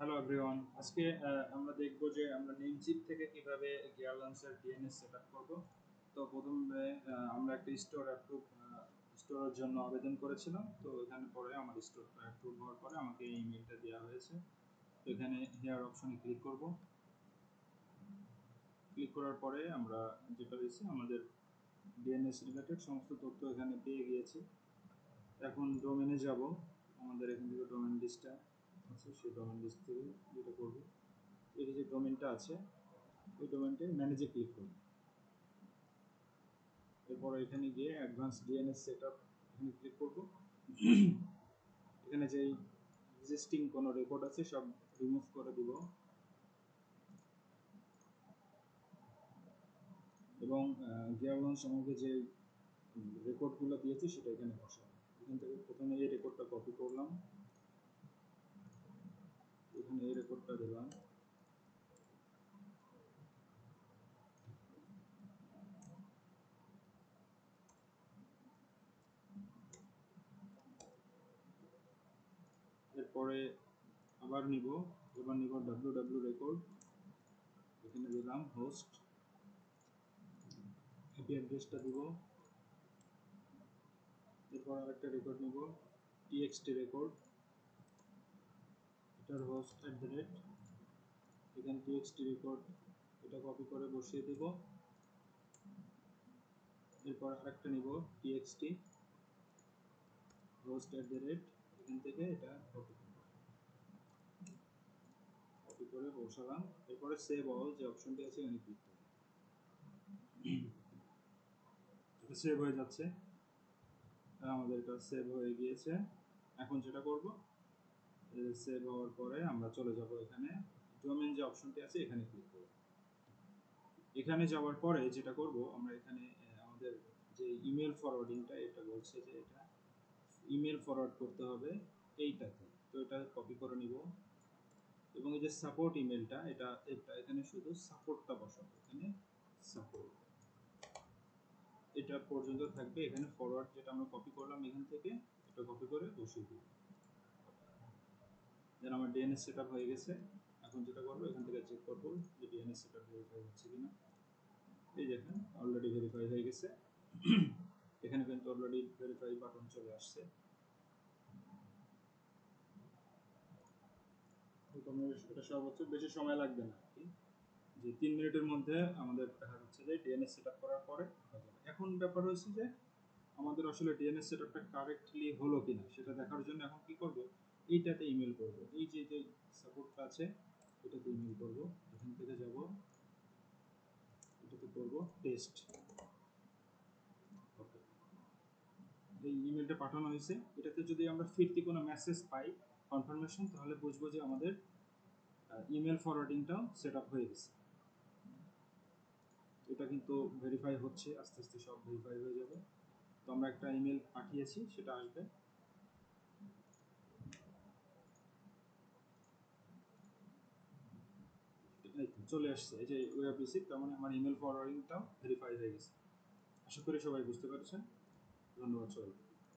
Hello everyone আজকে আমরা দেখব যে আমরা নেমচিপ থেকে কীভাবে গিয়ার লঞ্চের ডিএনএস সেটআপ করব। তো প্রথমে আমরা একটা স্টোর অ্যাপ্রুভ স্টোরের জন্য আবেদন করেছিলাম। তো এখানে পরে আমার স্টোরটা অ্যাপ্রুভ হওয়ার পরে আমাকে এই ইমেলটা দেওয়া হয়েছে। তো এখানে হেয়ার অপশনে ক্লিক করব। ক্লিক করার পরে আমরা যেটা হয়েছে আমাদের ডিএনএস রিলেটেড সমস্ত তথ্য এখানে পেয়ে গিয়েছি। এখন ডোমেনে যাব। আমাদের এখান থেকে ডোমেন লিস্টটা আছে সেই ডোমেন থেকে যেটা করব, এই যে ডোমেনটা আছে ওই ডোমেনটা ম্যানেজে ক্লিক করব। এরপর এখানে গিয়ে অ্যাডভান্স ডিএনএস সেটআপ এখানে ক্লিক করব। এখানে যে এক্সিস্টিং কোনো রেকর্ড আছে, সব রিমুভ করে দিব। এবং গিয়ার লঞ্চ আমাকে যে রেকর্ডগুলো দিয়েছে, সেটা এখানে বসাবো। এখান থেকে প্রথমে এই রেকর্ডটা কপি করলাম। এখানে এই রেকর্ডটা দিলাম। এরপরে আবার নিব। এবার নিব ডাব্লিউ ডাব্লিউ রেকর্ড এখানে দিলাম হোস্ট এপি অ্যাড্রেসটা দিব। এরপর আরেকটা রেকর্ড নিব। টিএক্সটি রেকর্ড এটার হোস্ট অ্যাট দ্য রেট এখানে টিএক্সটি রেকর্ড এটা কপি করে বসিয়ে দেব। এরপর আরেকটা নিব TXT host at the rate এখান থেকে এটা কপি কপি করে বসালাম। এরপরে সেভ অল যে অপশনটি আছে এখানে ক্লিক করব। সেভ হয়ে যাচ্ছে। আমাদের এটা সেভ হয়ে গিয়েছে। এখন যেটা করব সেভ হওয়ার পরে আমরা চলে যাব এখানে। ডোমেন যে অপশনটি আছে, এখানে ক্লিক করব। এখানে যাওয়ার পরে যেটা করব, আমরা এখানে আমাদের যে ইমেল ফরওয়ার্ডিংটা এটা বলছে যে এটা ইমেল ফরওয়ার্ড করতে হবে এইটাতে। তো এটা কপি করে নিব। এবং এই যে সাপোর্ট ইমেলটা এটা এটা এখানে শুধু সাপোর্টটা বসাবো। এখানে সাপোর্ট এটা পর্যন্ত থাকবে। এখানে ফরওয়ার্ড যেটা আমরা কপি করলাম এখান থেকে, এটা কপি করে বসিয়ে দিব। দেন আমার ডিএনএস সেটআপ হয়ে গেছে। এখন যেটা করব, এখান থেকে চেক করব যে ডিএনএস সেটআপ ভেরিফাই হচ্ছে কিনা। এই দেখেন অলরেডি ভেরিফাই হয়ে গেছে। এখানে কিন্তু অলরেডি ভেরিফাই বাটন চলে আসছে। এটা সর্বোচ্চ বেশি সময় লাগবে না, কি? যে তিন মিনিটের মধ্যে আমাদের দেখা যাচ্ছে যে ডিএনএস সেট করার পরে এখন ব্যাপার হচ্ছে যে আমাদের আসলে ডিএনএস সেট কারেক্টলি হলো কিনা, সেটা দেখার জন্য এখন কি করব? এইটাতে ইমেল করব। এই যে যে সাপোর্টটা আছে, এটাতে ইমেল করব। এখান থেকে যাব। এটাতে করব টেস্ট ওকে এই ইমেলটা পাঠানো হয়েছে। এটাতে যদি আমরা ফিরতি কোনো মেসেজ পাই কনফার্মেশন তাহলে বুঝব যে আমাদের ইমেল ফরওয়ার্ডিংটাও সেট আপ হয়ে গেছে। এটা কিন্তু ভেরিফাই হচ্ছে, আস্তে আস্তে সব ভেরিফাই হয়ে যাবে। তো আমরা একটা ইমেল পাঠিয়েছি, সেটা আসবে এই তো চলে আসছে। এই যে ওয়েব রিসিভ তার মানে আমার ইমেল ফরওয়ার্ডিংটাও ভেরিফাই হয়ে গেছে। আশা করি সবাই বুঝতে পারছেন। ধন্যবাদ সবাইকে।